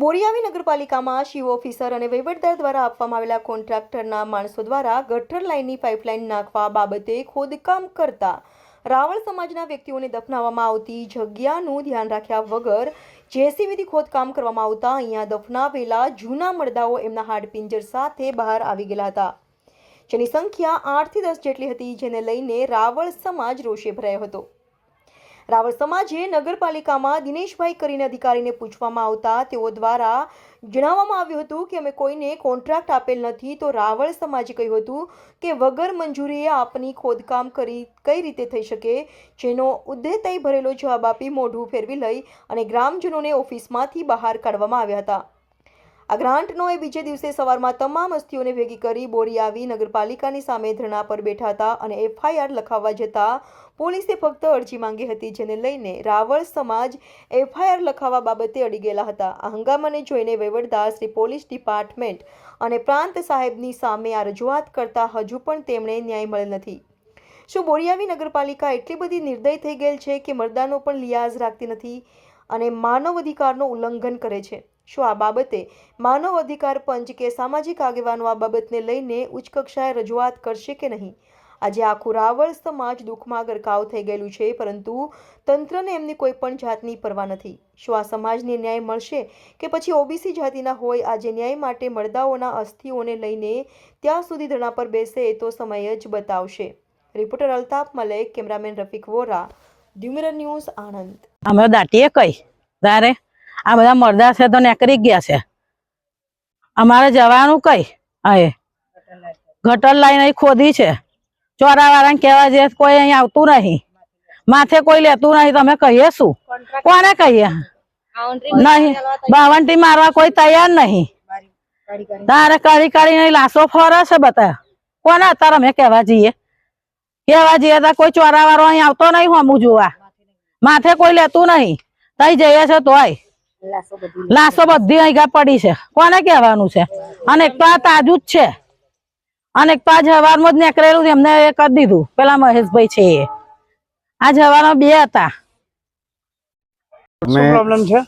બોરિયાવી નગરપાલિકામાં શિવ ઓફિસર અને વહીવટદાર દ્વારા આપવામાં આવેલા કોન્ટ્રાક્ટરના માણસો દ્વારા ગટર લાઇનની પાઇપલાઇન નાખવા બાબતે ખોદકામ કરતા રાવળ સમાજના વ્યક્તિઓને દફનાવવામાં આવતી જગ્યાનું ધ્યાન રાખ્યા વગર જેસીબીથી ખોદકામ કરવામાં આવતા અહીંયા દફનાવેલા જૂના મરદાઓ એમના હાડપિંજર સાથે બહાર આવી ગયેલા હતા. જેની સંખ્યા આઠથી દસ જેટલી હતી, જેને લઈને રાવળ સમાજ રોષે ભરાયો હતો. રાવળ સમાજે નગરપાલિકામાં દિનેશભાઈ કરીને અધિકારીને પૂછવામાં આવતા તેઓ દ્વારા જણાવવામાં આવ્યું હતું કે અમે કોઈને કોન્ટ્રાક્ટ આપેલ નથી. તો રાવળ સમાજે કહ્યું હતું કે વગર મંજૂરીએ આપની ખોદકામ કરી, કઈ રીતે થઈ શકે? જેનો ઉદ્દેતય ભરેલો જવાબ આપી મોઢું ફેરવી લઈ અને ગ્રામજનોને ઓફિસમાંથી બહાર કાઢવામાં આવ્યા હતા. આ ગ્રાન્ટનો એ બીજે દિવસે સવારમાં તમામ અસ્થિઓને ભેગી કરી બોરી આવી નગરપાલિકાની સામે ધરણા પર બેઠા હતા અને એફઆઈઆર લખાવવા જતા પોલીસે ફક્ત અરજી માંગી હતી, જેને લઈને રાવળ સમાજ એફઆઈઆર લખાવવા બાબતે અડી ગયેલા હતા. આ હંગામાને જોઈને વહીવટદાર શ્રી પોલીસ ડિપાર્ટમેન્ટ અને પ્રાંત સાહેબની સામે આ રજૂઆત કરતા હજુ પણ તેમણે ન્યાય મળેલ નથી. શું બોરિયાવી નગરપાલિકા એટલી બધી નિર્દય થઈ ગયેલ છે કે મરદાનો પણ લિયાઝ રાખતી નથી અને માનવ અધિકારનું ઉલ્લંઘન કરે છે? શું આ બાબતે માનવ અધિકાર પંચ કે સામાજિક આગેવાનો આ બાબતને લઈને ઉચ્ચ કક્ષાએ રજૂઆત કરશે કે નહીં? આજે આખું રાવળ સમાજ દુઃખમાં ગરકાવ થઈ ગયેલું છે, પરંતુ તંત્રને એમની કોઈ પણ જાતની પરવા નથી. શું આ સમાજને ન્યાય મળશે કે પછી ઓબીસી જાતિના હોય આજે ન્યાય માટે મરદાઓના અસ્થિઓને લઈને ત્યાં સુધી ધરણા પર બેસે તો સમય જ બતાવશે. Reporter Altaf Malek, cameraman Rafiq Vora Diu mirror news Anand. અમે દાટીએ કઈ. તારે? આ બધા મરદા છે તો નેકરી ગયા છે. અમારે જવાનું કઈ? અહીં ગટર લાઈન અહીં ખોદી છે. ચોરા વાળાને કહેવા જે કોઈ અહીં આવતું નહીં. માથે કોઈ લેતું નહીં. તમે કહીએ શું? કોને કહીએ? નહીં. બાવંટી મારવા કોઈ તૈયાર નહીં. તારે કરી કરીને લાશો ફરે છે બધા. કોને અત્યારે અમે કહેવા જઈએ? કહેવા જઈએ તો કોઈ ચોરા વાળો અહીં આવતો નહીં હમું જોવા. માથે કોઈ લેતું નહીં. તઈ જઈએ છે તોય. લાશો બધી અહીંયા પડી છે. કોને કહેવાનું છે? અને એક તો આ તાજું જ છે. અને એક તો આ જવારમાં જ નીકળેલું એમને એ કરી દીધું. પેલા મહેશભાઈ છે એ. આ જવારમાં બે હતા. પ્રોબ્લેમ છે?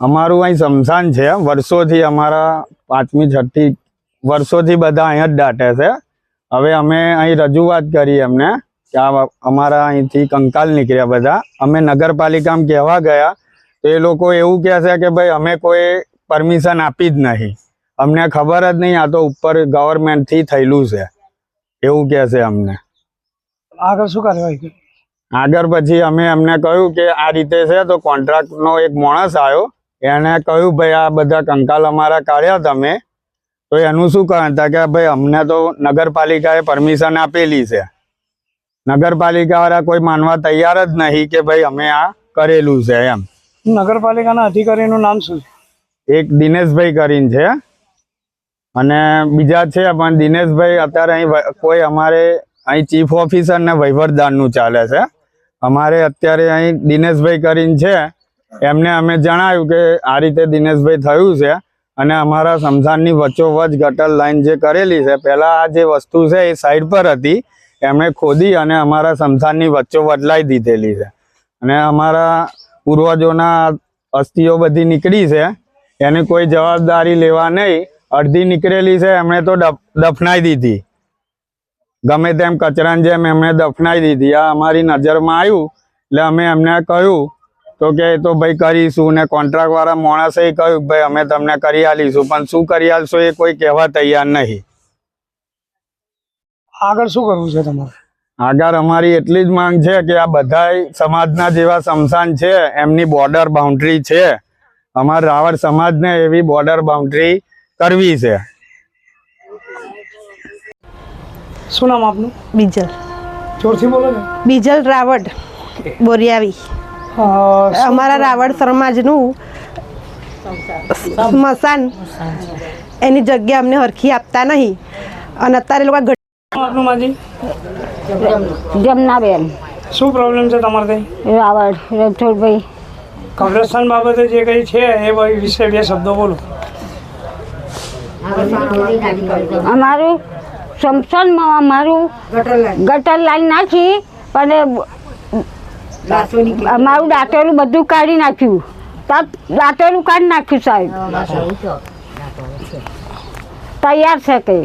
અમારું અહીં શમશાન છે. વર્ષોથી અમારા પાંચમી છઠ્ઠી વર્ષોથી બધા અહીંયા જ દાટે છે. હવે અમે અહીં રજૂઆત કરી એમને કે અમારા અહીંથી કંકાલ નીકળ્યા બધા. અમે નગરપાલિકામાં કહેવા ગયા તો એ લોકો એવું કહે છે કે ભાઈ અમે કોઈ પરમિશન આપી જ નહીં. અમને ખબર જ નહીં આ તો ઉપર ગવર્મેન્ટથી થયેલું છે. એવું કહે છે અમને. આગળ શું કાર્યવાહી આગળ પછી અમે એમને કહ્યું કે આ રીતે છે તો કોન્ટ્રાક્ટનો એક માણસ આવ્યો. એને કહ્યું ભાઈ આ બધા કંકાલ અમારા કાઢ્યા તમે. તો એનું શું કહેતા કે ભાઈ અમને તો નગરપાલિકાએ પરમિશન આપેલી છે. નગરપાલિકાવાળા કોઈ માનવા તૈયાર જ નહીં કે ભાઈ અમે આ કરેલું છે એમ. નગરપાલિકાના અધિકારીનું નામ શું છે? એક દિનેશભાઈ કરીને છે. અને બીજા છે, પણ દિનેશભાઈ અત્યારે અહીં કોઈ અમારે અહીં ચીફ ઓફિસર ને વહીવટદારનું ચાલે છે. અમારે અત્યારે અહીં દિનેશભાઈ કરીને છે. એમને અમે જણાવ્યું કે આ રીતે દિનેશભાઈ થયું છે અને અમારા સમસાનની વચ્ચોવચ ગટર લાઈન જે કરેલી છે, પહેલાં આ જે વસ્તુ છે એ સાઈડ પર હતી, એમણે ખોદી અને અમારા સમસાનની વચ્ચોવચ લાવી દીધેલી છે. અને અમારા પૂર્વજોના અસ્થિઓ બધી નીકળી છે. એની કોઈ જવાબદારી લેવા નહીં. અડધી નીકળેલી છે, એમણે તો દફનાઈ દીધી. ગમે તેમ કચરાની જેમ એમણે દફનાઈ દીધી. આ અમારી નજરમાં આવ્યું, એટલે અમે એમને કહ્યું, તો કે તો ભાઈ કરીશું ને કોન્ટ્રાક્ટ વાળા માણસે કહ્યું ભાઈ અમે તમને કરી આલીશું, પણ શું કરી આલશો એ કોઈ કહેવા તૈયાર નહીં. આગળ શું કરવું છે તમારે? આગળ અમારી એટલી જ માંગ છે કે આ બધા સમાજના જેવા સમસાન છે એમની બોર્ડર બાઉન્ડ્રી છે. અમારા રાવળ સમાજને એવી બોર્ડર બાઉન્ડ્રી કરવી છે. શું નામ આપનું? બીજલ. જોરથી બોલો ને. બીજલ રાવડ બોરિયાવી. અમારા રાવડ સમાજનું સ્મશાન એની જગ્યા અમને હરખી આપતા નહીં. અને અત્યારે લોકો આપનું માજી? જમનાબેન. શું પ્રોબ્લેમ છે તમારે ત્યાં રાવળ રણછોડભાઈ કબ્રસ્તાન બાબતે જે કંઈ છે એ વિશે બે શબ્દો બોલો. અમારું સમસનમાં અમારું ગટર લાઈન નાખી પણ અમારું દાંતેલું બધું કાઢી નાખ્યું. દાંતેલું કાઢી નાખ્યું સાહેબ. તૈયાર છે કઈ.